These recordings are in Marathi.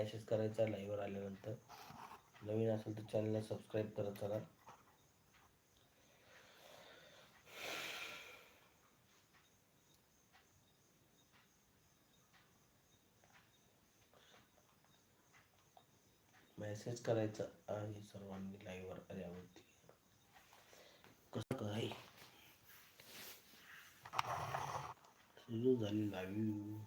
मॅसेज करायचा लाईव्हवर आल्यानंतर. नवीन असेल तर चॅनलला सबस्क्राईब करत चला. मेसेज करायचा आहे सर्वांनी लाईव्हवर आल्यावरती. कसं काय? सुरू झाली लाईव्ह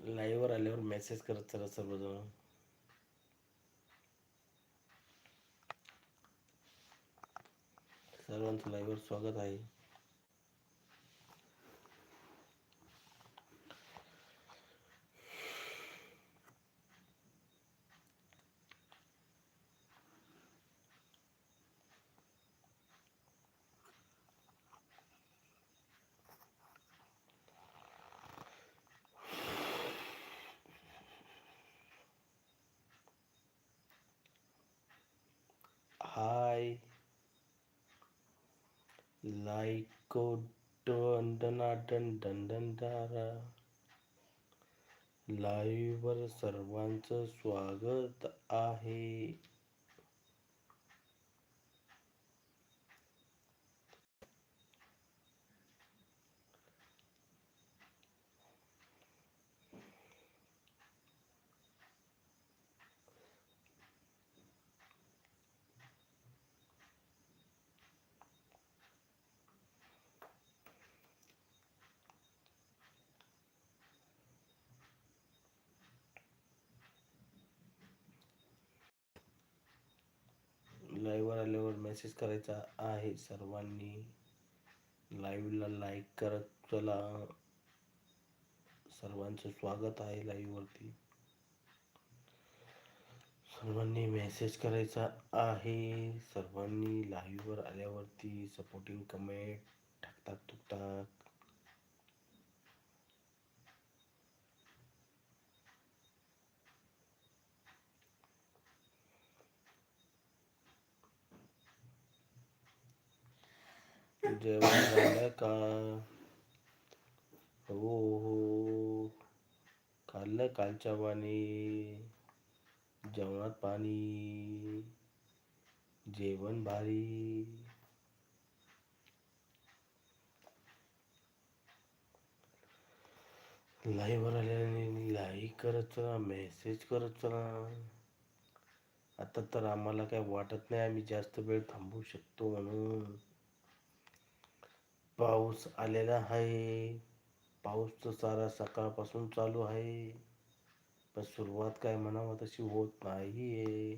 लाईव्हवर आल्यावर मेसेज करत चला सर्वजण. सर्वांचं लाईव्हवर स्वागत आहे. लाइको डन डना लाईव्हवर सर्वांचं स्वागत आहे लाईव्हवर आल्यावर मेसेज करायचा आहे सर्वांनी. लाईव्हला लाईक करत चला. सर्वांचं स्वागत आहे लाईव्हवरती सर्वांनी मेसेज करायचा आहे. सर्वांनी लाईव्हवर आल्यावरती सपोर्टिंग कमेंट टाकतात तुकतात जेवण झालं का? हो हो. खाल्लं कालच्या पाणी. जेवणात पाणी. जेवण भारी. लाईव्ह आल्याने लाईक करत चला मेसेज करत चला. आता तर आम्हाला काय वाटत नाही आम्ही जास्त वेळ थांबू शकतो म्हणून. पाऊस आलेला आहे. पाऊसचं सारा सकाळपासून चालू आहे. पण सुरुवात काय म्हणावं तशी होत नाहीये.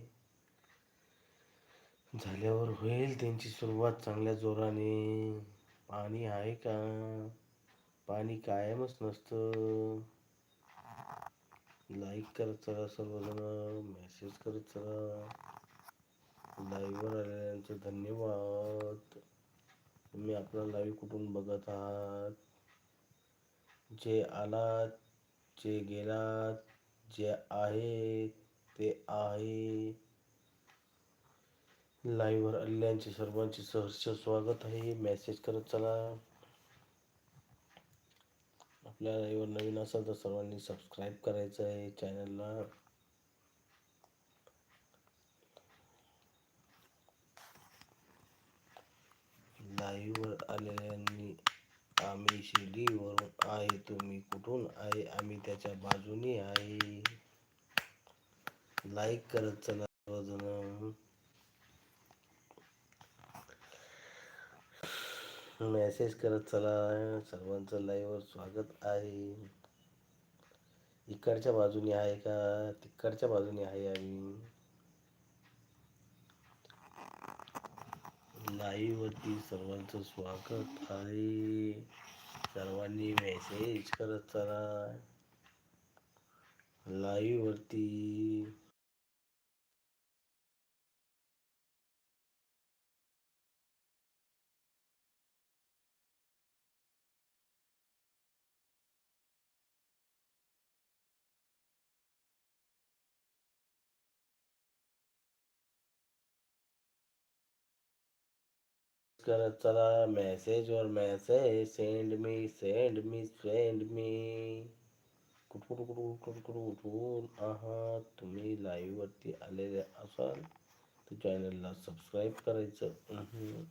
झाल्यावर होईल त्यांची सुरुवात चांगल्या जोराने. पाणी आहे का? पाणी कायमच नसतं. लाईक करत चला सर्वजण मेसेज करत चला. लाईव्हवर आलेल्यांचं धन्यवाद. तुम्ही आपला लाईव्ह कुठून बघत आहात? जे आलात जे गेलात जे आहे ते आहे. लाईव्हवर आलेल्यांचे सर्वांचे सहर्ष स्वागत आहे. मेसेज करत चला. आपल्या लाईव्हवर नवीन असाल तर सर्वांनी सबस्क्राईब करायचं आहे चॅनलला लाईव्हवर आलेल्यांनी आम्ही शिर्डीवरून आहे तुम्ही कुठून आहे? आम्ही त्याच्या बाजूने आहे. लाईक करत चला सर्वजण. मेसेज करत चला. सर्वांचं लाईव्हवर स्वागत आहे. इकडच्या बाजूने आहे का? तिकडच्या बाजूने आहे आम्ही. लाईव्ह वरती सर्वांचं स्वागत आहे. सर्वांनी मेसेज करत चला. लाईव्ह वरती करत चला मेसेज वर message send me send me send me कुठून कुठून कुठून कुठून आहात तुम्ही लाईव्ह वरती आलेले असाल तर चॅनलला सबस्क्राईब करायचं। उहुं.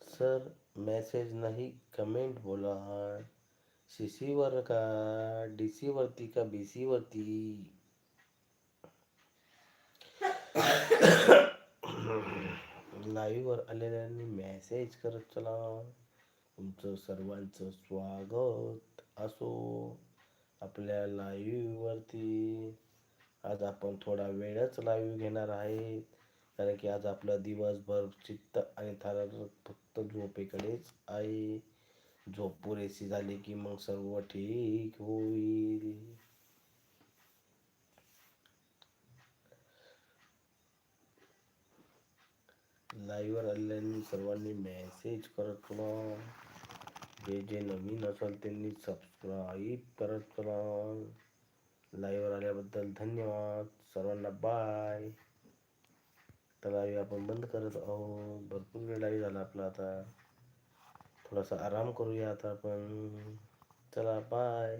सर मेसेज नाही कमेंट बोला। सी वर का? डी वरती का? बी वरती? लाईव्ह वर आलेल्यांनी मेसेज करत चला. तुमचं सर्वांचं स्वागत असो. आपल्या लाईव्ह वरती आज आपण थोडा वेळच लाईव्ह घेणार आहे कारण की आज आपला दिवसभर चित्त आणि थरारक फक्त झोपेकडेच आहे. झोप पुरेशी झाली की मग सर्व ठीक होईल लाईव्हवर आलेल्यांनी सर्वांनी मेसेज करत चला जे जे नवीन असाल त्यांनी सबस्क्राईब करत चला लाईव्हवर आल्याबद्दल धन्यवाद। सर्वांना बाय तर लाईव्ह आपण बंद करत आहोत. भरपूर वेळ लाईव्ह झाला आपला आता. थोडासा आराम करूया आता आपण चला बाय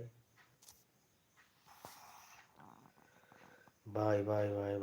बाय बाय बाय